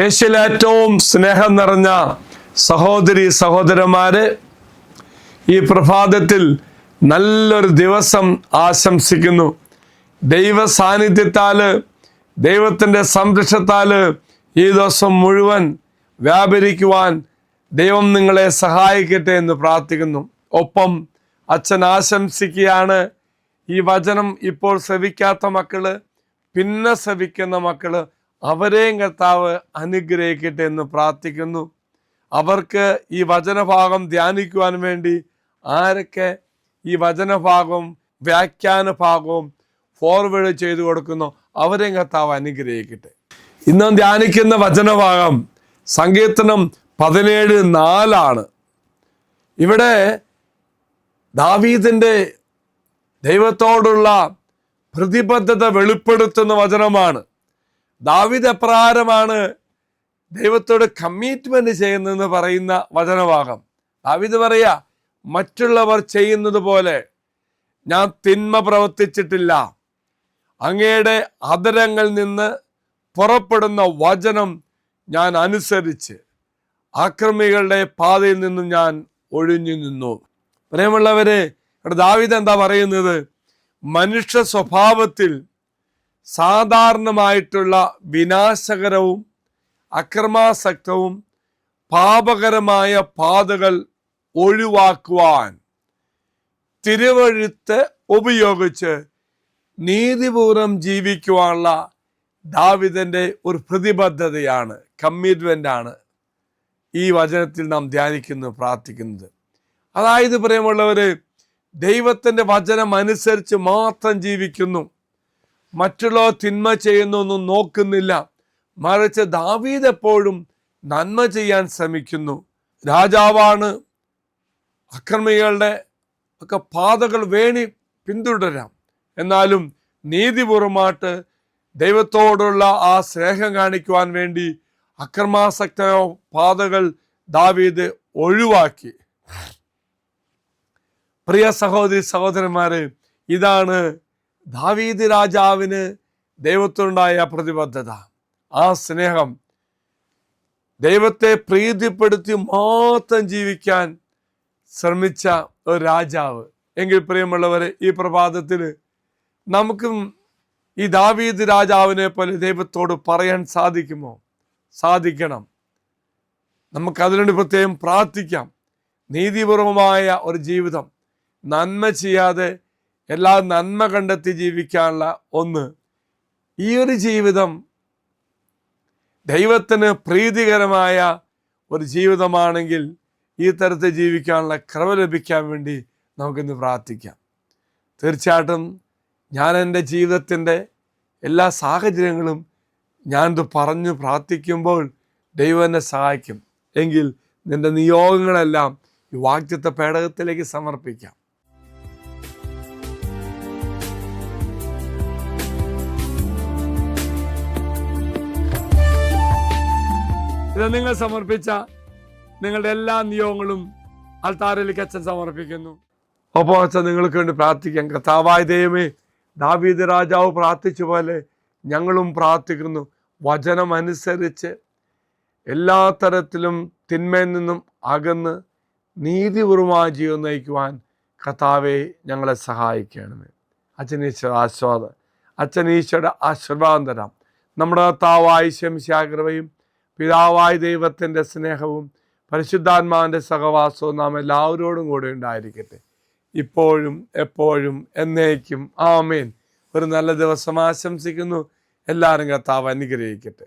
യേശുവിൽ ഏറ്റവും സ്നേഹം നിറഞ്ഞ സഹോദരി സഹോദരന്മാരെ ഈ പ്രഭാതത്തിൽ നല്ലൊരു ദിവസം ആശംസിക്കുന്നു. ദൈവ സാന്നിധ്യത്താൽ ദൈവത്തിന്റെ സംരക്ഷത്താൽ ഈ ദിവസം മുഴുവൻ വ്യാപരിക്കുവാൻ ദൈവം നിങ്ങളെ സഹായിക്കട്ടെ എന്ന് പ്രാർത്ഥിക്കുന്നു. ഒപ്പം അച്ഛൻ ആശംസിക്കുകയാണ് ഈ വചനം ഇപ്പോൾ ശ്രവിക്കാത്ത മക്കൾ പിന്നെ ശ്രവിക്കുന്ന മക്കൾ അവരെയും കർത്താവ് അനുഗ്രഹിക്കട്ടെ എന്ന് പ്രാർത്ഥിക്കുന്നു. അവർക്ക് ഈ വചനഭാഗം ധ്യാനിക്കുവാൻ വേണ്ടി ആരൊക്കെ ഈ വചനഭാഗവും വ്യാഖ്യാന ഭാഗവും ഫോർവേഡ് ചെയ്തു കൊടുക്കുന്നു അവരെയും കർത്താവ് അനുഗ്രഹിക്കട്ടെ. ഇന്ന് ധ്യാനിക്കുന്ന വചനഭാഗം സങ്കീർത്തനം പതിനേഴ് നാലാണ്. ഇവിടെ ദാവീദിന്റെ ദൈവത്തോടുള്ള പ്രതിബദ്ധത വെളിപ്പെടുത്തുന്ന വചനമാണ്. ദാവീദ് എപ്രകാരമാണ് ദൈവത്തോട് കമ്മിറ്റ്മെന്റ് ചെയ്യുന്നതെന്ന് പറയുന്ന വചനഭാഗം ദാവീദ് പറയാ മറ്റുള്ളവർ ചെയ്യുന്നത് പോലെ ഞാൻ തിന്മ പ്രവർത്തിച്ചിട്ടില്ല. അങ്ങയുടെ അതരങ്ങളിൽ നിന്ന് പുറപ്പെടുന്ന വചനം ഞാൻ അനുസരിച്ച് ആക്രമികളുടെ പാതയിൽ നിന്നും ഞാൻ ഒഴിഞ്ഞു നിന്നു. പ്രിയമുള്ളവരെ ഇവിടെ ദാവിദ് എന്താ പറയുന്നത്? മനുഷ്യ സ്വഭാവത്തിൽ സാധാരണമായിട്ടുള്ള വിനാശകരവും അക്രമാസക്തവും പാപകരമായ പാതകൾ ഒഴിവാക്കുവാൻ തിരുവഴുത്ത് ഉപയോഗിച്ച് നീതിപൂർവം ജീവിക്കുവാനുള്ള ദാവിദന്റെ ഒരു പ്രതിബദ്ധതയാണ് കമ്മിറ്റ്മെന്റ് ആണ് ഈ വചനത്തിൽ നാം ധ്യാനിക്കുന്നു പ്രാർത്ഥിക്കുന്നത്. അതായത് പ്രിയമുള്ളവര് ദൈവത്തിന്റെ വചനം അനുസരിച്ച് മാത്രം ജീവിക്കുന്നു. മറ്റുള്ളവർ തിന്മ ചെയ്യുന്നൊന്നും നോക്കുന്നില്ല. മറിച്ച് ദാവീദ് എപ്പോഴും നന്മ ചെയ്യാൻ ശ്രമിക്കുന്നു. രാജാവാണ്. അക്രമികളുടെ ഒക്കെ പാതകൾ വേണി പിന്തുടരാം. എന്നാലും നീതിപൂർവമായിട്ട് ദൈവത്തോടുള്ള ആ സ്നേഹം കാണിക്കുവാൻ വേണ്ടി അക്രമാസക്ത പാതകൾ ദാവീദ് ഒഴിവാക്കി. പ്രിയ സഹോദരി സഹോദരന്മാരെ ഇതാണ് ദാവീദ് രാജാവിന് ദൈവത്തോടുണ്ടായ പ്രതിബദ്ധത ആ സ്നേഹം ദൈവത്തെ പ്രീതിപ്പെടുത്തി മാത്രം ജീവിക്കാൻ ശ്രമിച്ച ഒരു രാജാവ്. എങ്കിൽ പ്രിയമുള്ളവരെ ഈ പ്രഭാതത്തിൽ നമുക്കും ഈ ദാവീദ് രാജാവിനെ പോലെ ദൈവത്തോട് പറയാൻ സാധിക്കുമോ? സാധിക്കണം. നമുക്ക് അതിനുവേണ്ടി പ്രത്യേകം പ്രാർത്ഥിക്കാം. നീതിപൂർവമായ ഒരു ജീവിതം നന്മ ചെയ്യാതെ എല്ലാ നന്മ കണ്ടെത്തി ജീവിക്കാനുള്ള ഒന്ന്. ഈ ഒരു ജീവിതം ദൈവത്തിന് പ്രീതികരമായ ഒരു ജീവിതമാണെങ്കിൽ ഈ തരത്തിൽ ജീവിക്കാനുള്ള ക്രമ ലഭിക്കാൻ വേണ്ടി നമുക്കിന്ന് പ്രാർത്ഥിക്കാം. തീർച്ചയായിട്ടും ഞാൻ എന്റെ ജീവിതത്തിന്റെ എല്ലാ സാഹചര്യങ്ങളും ഞാനിത് പറഞ്ഞു പ്രാർത്ഥിക്കുമ്പോൾ ദൈവം എന്നെ സഹായിക്കും. എങ്കിൽ നിന്റെ നിയോഗങ്ങളെല്ലാം ഈ വാക്യത്തെ പേടകത്തിലേക്ക് സമർപ്പിക്കാം. ഇത് നിങ്ങൾ സമർപ്പിച്ച നിങ്ങളുടെ എല്ലാ നിയോഗങ്ങളും അൽത്താരയിലേക്ക് അച്ഛൻ സമർപ്പിക്കുന്നു. ഒപ്പം അച്ഛൻ നിങ്ങൾക്ക് വേണ്ടി പ്രാർത്ഥിക്കാം. കർത്താവായ ദൈവമേ ദാവീദ് രാജാവ് പ്രാർത്ഥിച്ച പോലെ ഞങ്ങളും പ്രാർത്ഥിക്കുന്നു. വചനമനുസരിച്ച് എല്ലാ തരത്തിലും തിന്മയിൽ നിന്നും അകന്ന് നീതിപൂർവമായ ജീവൻ നയിക്കുവാൻ കർത്താവെ ഞങ്ങളെ സഹായിക്കണമേ. അച്ഛൻ ഈശ്വര ആസ്വാദം അച്ഛൻ ആശീർവാദം തരാം. നമ്മുടെ കർത്താവായ ശംശാഗ്രവയും പിതാവായ ദൈവത്തിന്റെ സ്നേഹവും പരിശുദ്ധാത്മാവിന്റെ സഹവാസവും നാം എല്ലാവരോടും കൂടെ ഉണ്ടായിരിക്കട്ടെ. ഇപ്പോഴും എപ്പോഴും എന്നേക്കും. ആമേൻ. ഒരു നല്ല ദിവസം ആശംസിക്കുന്നു. എല്ലാവരും കർത്താവ് അനുഗ്രഹിക്കട്ടെ.